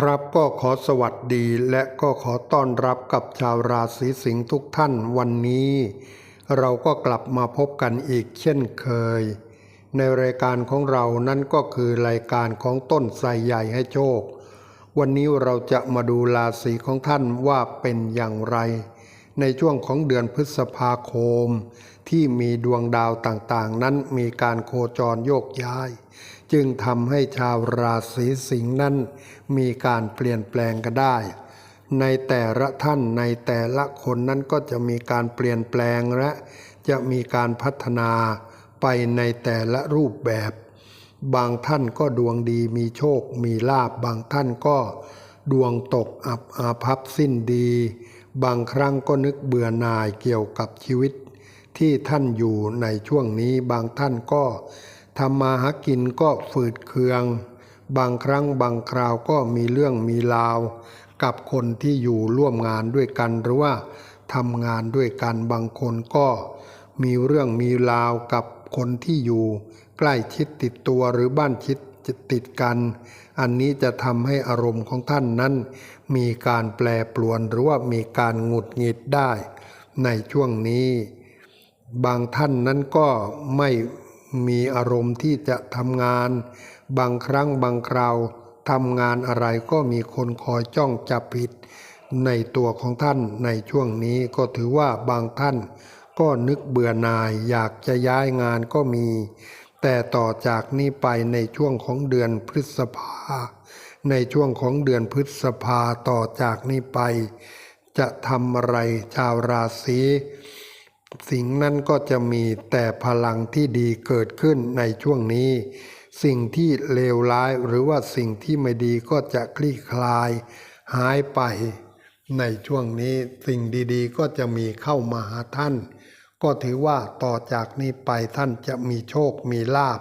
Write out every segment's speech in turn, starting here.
ครับก็ขอสวัสดีและก็ขอต้อนรับกับชาวราศีสิงห์ทุกท่านวันนี้ เราก็กลับมาพบกันอีกเช่นเคย ในรายการของเรานั่นก็คือรายการของต้นไทรใหญ่ให้โชค วันนี้เราจะมาดูราศีของท่านว่าเป็นอย่างไร ในช่วงของเดือนพฤษภาคม ที่มีดวงดาวต่างๆ นั้นมีการโคจรโยกย้าย จึงทำให้ชาวราศีสิงห์นั้น มีการเปลี่ยนแปลงก็ได้ ในแต่ละท่านในแต่ละคนนั้นก็จะมีการเปลี่ยนแปลงและจะมีการพัฒนาไปในแต่ละรูปแบบ บางท่านก็ดวงดีมีโชคมีลาบบางท่านก็ดวงตกอับอาภัพสิ้นดี บางครั้งก็นึกเบื่อหน่ายเกี่ยวกับชีวิต ที่ท่านอยู่ในช่วงนี้บางท่านก็ ทำมาหากินก็ฝืดเคือง บางครั้งบางคราวก็มีเรื่องมีราว กับคนที่อยู่ร่วมงานด้วยกันหรือว่าทำงานด้วยกันบางคนก็มีเรื่องมีราวกับคนที่อยู่ ใกล้ชิดติดตัวหรือบ้านชิดติดกัน อันนี้จะทำให้อารมณ์ของท่านนั้น มีการแปรปรวนหรือว่ามีการหงุดหงิดได้ ในช่วงนี้ บางท่านนั้นก็ไม่ มีอารมณ์ที่จะทำงาน บางครั้งบางคราวทำงานอะไรก็มีคนคอยจ้องจับผิด ในตัวของท่านในช่วงนี้ก็ถือว่าบางท่าน ก็นึกเบื่อหน่ายอยากจะย้ายงานก็มี แต่ต่อจากนี้ไปในช่วงของเดือนพฤษภา ในช่วงของเดือนพฤษภาต่อจากนี้ไป จะทำอะไรชาวราศี สิ่งนั้นก็จะมีแต่พลังที่ดีเกิดขึ้นในช่วงนี้ สิ่งที่เลวร้ายหรือว่าสิ่งที่ไม่ดีก็จะคลี่คลาย หายไป ในช่วงนี้สิ่งดีๆ ก็จะมีเข้ามาหาท่าน ก็ถือว่าต่อจากนี้ไปท่านจะมีโชคมีลาภ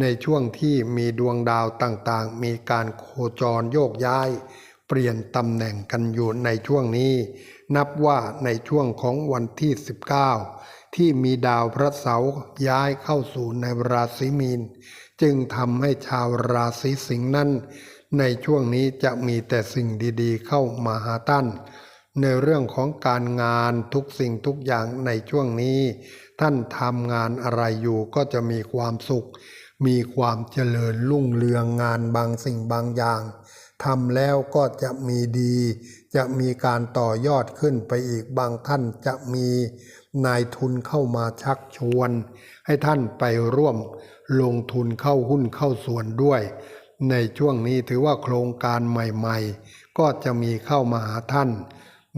ในช่วงที่มีดวงดาวต่างๆ มีการโคจรโยกย้าย เปลี่ยนตำแหน่งกันอยู่ในช่วงนี้ นับว่าในช่วงของวันที่ 19 ที่มีดาวพระเสาร์ย้ายเข้าสู่ในราศีมีน จึงทำให้ชาวราศีสิงห์นั้น ในช่วงนี้จะมีแต่สิ่งดีๆ เข้ามาหาท่านในเรื่องของการงานทุกสิ่งทุกอย่างในช่วงนี้ ท่านทำงานอะไรอยู่ก็จะมีความสุข มีความเจริญรุ่งเรืองงานบางสิ่งบางอย่าง ทำแล้วก็จะมีดี จะมีการต่อยอดขึ้นไปอีกบางท่านจะมีนายทุนเข้ามาชักชวน ให้ท่านไปร่วมลงทุนเข้าหุ้นเข้าส่วนด้วย ในช่วงนี้ถือว่าโครงการใหม่ๆ ก็จะมีเข้ามาหาท่าน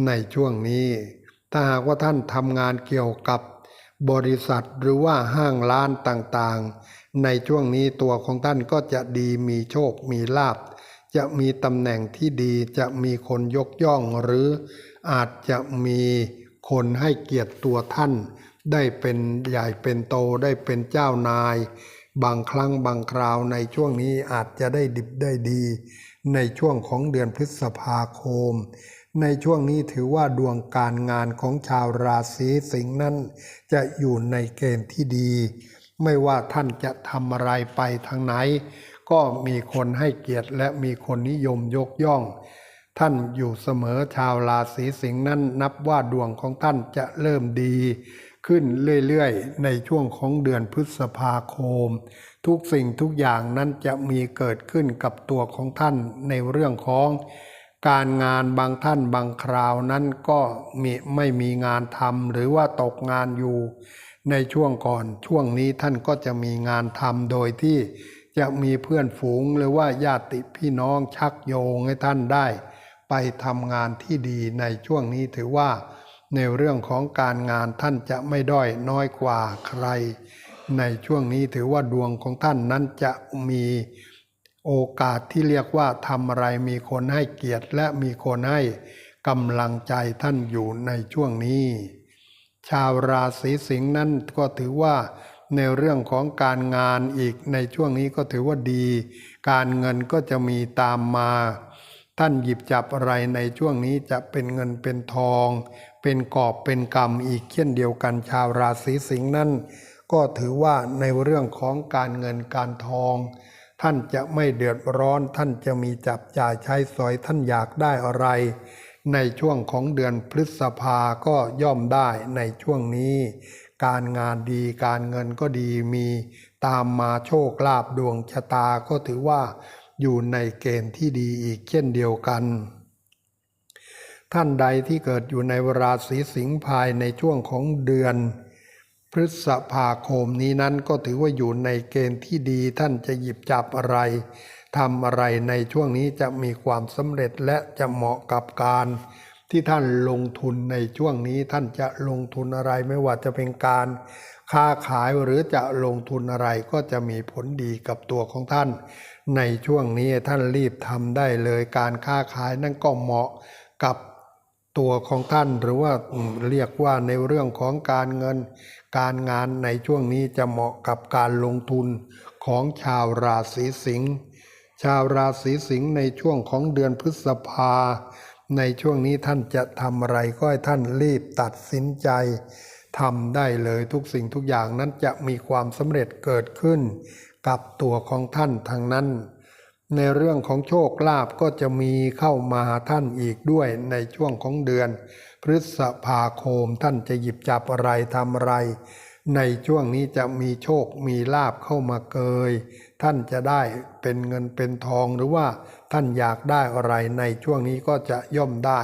ในช่วงนี้ ถ้าหากว่าท่านทำงานเกี่ยวกับบริษัทหรือว่าห้างร้านต่างๆ ในช่วงนี้ตัวของท่านก็จะดีมีโชคมีลาภ จะมีตำแหน่งที่ดีจะมีคนยกย่องหรืออาจจะมีคนให้เกียรติตัวท่าน ได้เป็นใหญ่เป็นโตได้เป็นเจ้านาย บางครั้งบางคราวในช่วงนี้อาจจะได้ดิบได้ดี ในช่วงของเดือนพฤษภาคม ในช่วงนี้ถือว่าดวงการงานของชาวราศีสิงห์นั้น จะอยู่ในเกณฑ์ที่ดี ไม่ว่าท่านจะทำอะไรไปทางไหน ก็มีคนให้เกียรติและมีคนนิยมยกย่อง ท่านอยู่เสมอชาวราศีสิงห์นั้นนับว่าดวงของท่านจะเริ่มดี ขึ้นเรื่อยๆ ในช่วงของเดือนพฤษภาคม ทุกสิ่งทุกอย่างนั้นจะมีเกิดขึ้นกับตัวของท่านในเรื่องของการงานบางท่านบางคราวนั้นก็มีไม่มีงานทำหรือว่าตกงานอยู่ ในช่วงก่อนช่วงนี้ท่านก็จะมีงานทำโดยที่ จะมีเพื่อนฝูงหรือว่าญาติพี่น้องชักโยงให้ท่านได้ ไปทำงานที่ดีในช่วงนี้ถือว่า ในเรื่องของการงานท่านจะไม่ด้อยน้อยกว่าใคร ในช่วงนี้ถือว่าดวงของท่านนั้นจะมีโอกาสที่เรียกว่าทำอะไรมีคนให้เกียรติและมีคนให้กำลังใจท่านอยู่ในช่วงนี้ ชาวราศีสิงห์นั้นก็ถือว่า ในเรื่องของการงานอีกในช่วงนี้ก็ถือว่าดี การเงินก็จะมีตามมา ท่านหยิบจับอะไรในช่วงนี้จะเป็นเงินเป็นทอง เป็นกอบเป็นกำอีกเช่นเดียวกันชาวราศีสิงห์นั้น ก็ถือว่าในเรื่องของการเงินการทอง ท่านจะไม่เดือดร้อน ท่านจะมีจับจ่ายใช้สอยท่านอยากได้อะไร ในช่วงของเดือนพฤษภาก็ย่อมได้ในช่วงนี้ การงานดีการเงินก็ดีมีตามมาโชคลาภดวงชะตาก็ถือว่าอยู่ในเกณฑ์ที่ดีอีกเช่นเดียวกัน ท่านใดที่เกิดอยู่ในราศีสิงห์ภายในช่วงของเดือน พฤษภาคมนี้นั้นก็ถือว่าอยู่ในเกณฑ์ที่ดีท่านจะหยิบจับอะไรทำอะไรในช่วงนี้จะมีความสำเร็จและจะเหมาะกับการ ที่ท่านลงทุนในช่วงนี้ท่านจะลงทุนอะไรไม่ว่าจะเป็นการค้าขายหรือจะลงทุนอะไรก็จะมีผลดีกับตัวของท่าน ในช่วงนี้ท่านรีบทำได้เลยการค้าขายนั่นก็เหมาะกับตัวของท่านหรือว่าเรียกว่าในเรื่องของการเงิน การงานในช่วงนี้จะเหมาะกับการลงทุนของชาวราศีสิงห์ชาวราศีสิงห์ในช่วงของเดือนพฤษภา ในช่วงนี้ท่านจะทำอะไรก็ให้ท่านรีบตัดสินใจทำได้เลยทุกสิ่งทุกอย่างนั้นจะมีความสำเร็จเกิดขึ้น กับตัวของท่านทางนั้น ในเรื่องของโชคลาภก็จะมีเข้ามาหาท่านอีกด้วยในช่วงของเดือน พฤษภาคมท่านจะหยิบจับอะไรทำอะไร ในช่วงนี้จะมีโชคมีลาบเข้ามาเกย ท่านจะได้เป็นเงินเป็นทองหรือว่า ท่านอยากได้อะไรในช่วงนี้ก็จะย่อมได้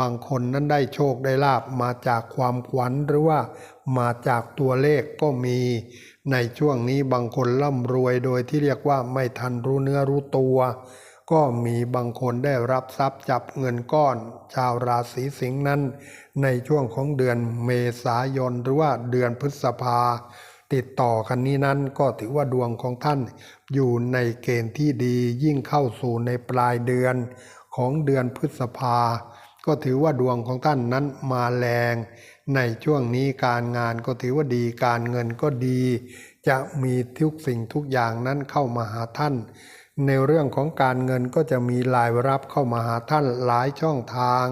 บางคนนั้นได้โชคได้ลาบมาจากความขวัญหรือว่ามาจากตัวเลขก็มีในช่วงนี้บางคนร่ำรวยโดยที่เรียกว่าไม่ทันรู้เนื้อรู้ตัว ก็มีบางคนได้รับทรัพย์จับเงินก้อน ชาวราศีสิงห์นั้น ในช่วงของเดือนเมษายนหรือว่าเดือนพฤษภา ติดต่อกันนี้นั้นก็ถือว่าดวงของท่านอยู่ในเกณฑ์ที่ดียิ่งเข้าสู่ในปลายเดือนของเดือนพฤษภา ก็ถือว่าดวงของท่านนั้นมาแรง ในช่วงนี้การงานก็ถือว่าดีการเงินก็ดี จะมีทุกสิ่งทุกอย่างนั้นเข้ามาหาท่าน ในเรื่องของการเงินก็จะมีรายรับเข้ามาหาท่านหลายช่องทาง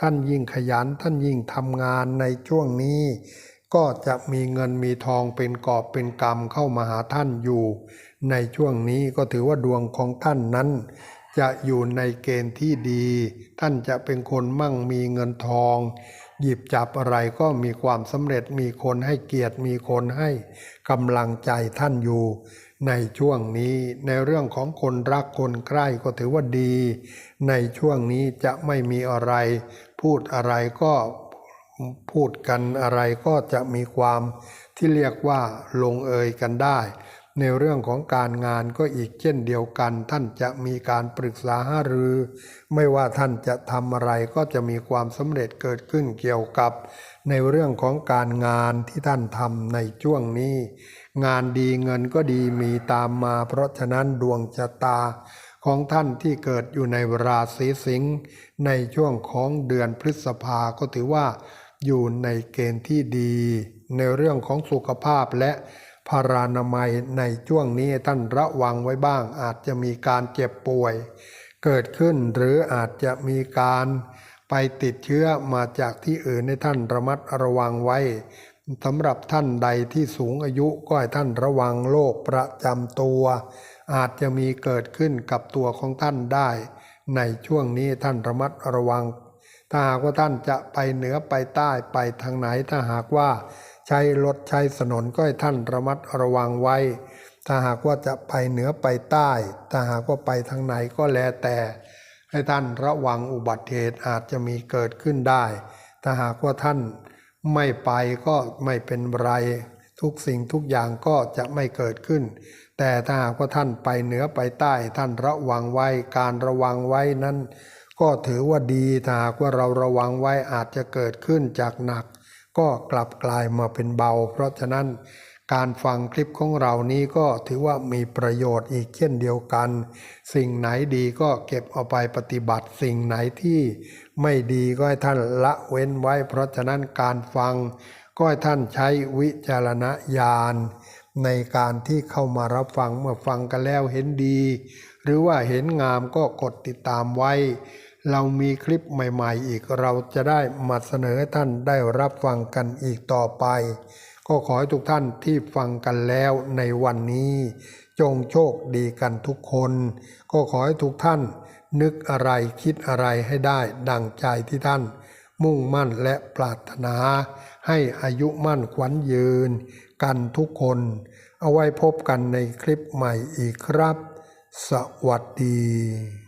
ท่านยิ่งขยันท่านยิ่งทำงานในช่วงนี้ ก็จะมีเงินมีทองเป็นกอบเป็นกำเข้ามาหาท่านอยู่ ในช่วงนี้ก็ถือว่าดวงของท่านนั้น จะอยู่ในเกณฑ์ที่ดี ท่านจะเป็นคนมั่งมีเงินทอง หยิบจับอะไรก็มีความสำเร็จมีคนให้เกียรติมีคนให้กำลังใจท่านอยู่ ในช่วงนี้ในเรื่องของคนรักคนใกล้ก็ถือว่าดี ในช่วงนี้จะไม่มีอะไร พูดอะไรก็ พูดกันอะไรก็จะมีความที่เรียกว่าลงเอยกันได้ ในเรื่องของการงานก็อีกเช่นเดียวกัน ท่านจะมีการปรึกษาหารือ ไม่ว่าท่านจะทำอะไรก็จะมีความสำเร็จเกิดขึ้นเกี่ยวกับ ในเรื่องของการงานที่ท่านทำในช่วงนี้ งานดีเงินก็ดีมีตามมา เพราะฉะนั้นดวงชะตาของท่านที่เกิดอยู่ในราศีสิงห์ในช่วงของเดือนพฤษภาก็ถือว่า อยู่ในเกณฑ์ที่ดี ในเรื่องของสุขภาพและพารานามัยในช่วงนี้ท่านระวังไว้บ้าง อาจจะมีการเจ็บป่วย เกิดขึ้นหรืออาจจะมีการไปติดเชื้อมาจากที่อื่นให้ท่านระมัดระวังไว้สำหรับท่านใดที่สูงอายุก็ให้ท่านระวังโรคประจำตัว อาจจะมีเกิดขึ้นกับตัวของท่านได้ ในช่วงนี้ท่านระมัดระวัง ถ้าหากว่าท่านจะไปเหนือไปใต้ไปทางไหน ถ้าหากว่าใช้รถใช้ถนนก็ให้ท่านระมัดระวังไว้ ถ้าหากว่าจะไปเหนือไปใต้ ถ้าหากว่าไปทางไหนก็แล้วแต่ ให้ท่านระวังอุบัติเหตุอาจจะมีเกิดขึ้นได้ ถ้าหากว่าท่านไม่ไปก็ไม่เป็นไร ทุกสิ่งทุกอย่างก็จะไม่เกิดขึ้น แต่ถ้าหากว่าท่านไปเหนือไปใต้ ท่านระวังไว้การระวังไว้นั้น ก็ถือว่าดีถ้าหากว่าเราระวังไว้อาจจะเกิดขึ้นจากหนัก ก็กลับกลายมาเป็นเบา เพราะฉะนั้นการฟังคลิปของเรานี้ก็ถือว่ามีประโยชน์อีกเช่นเดียวกัน สิ่งไหนดีก็เก็บเอาไปปฏิบัติ สิ่งไหนที่ไม่ดีก็ให้ท่านละเว้นไว้ เพราะฉะนั้นการฟังก็ให้ท่านใช้วิจารณญาณในการที่เข้ามารับฟังเมื่อฟังกันแล้วเห็นดี หรือว่าเห็นงามก็กดติดตามไว้ เรามีคลิปใหม่ ๆ อีกเราจะได้มาเสนอให้ท่านได้รับฟังกันอีกต่อไป ก็ขอให้ทุกท่านที่ฟังกันแล้วในวันนี้ จงโชคดีกันทุกคน ก็ขอให้ทุกท่าน นึกอะไรคิดอะไรให้ได้ดังใจที่ท่าน มุ่งมั่นและปรารถนา ให้อายุมั่นขวัญยืน กันทุกคน เอาไว้พบกันในคลิปใหม่อีกครับ สวัสดี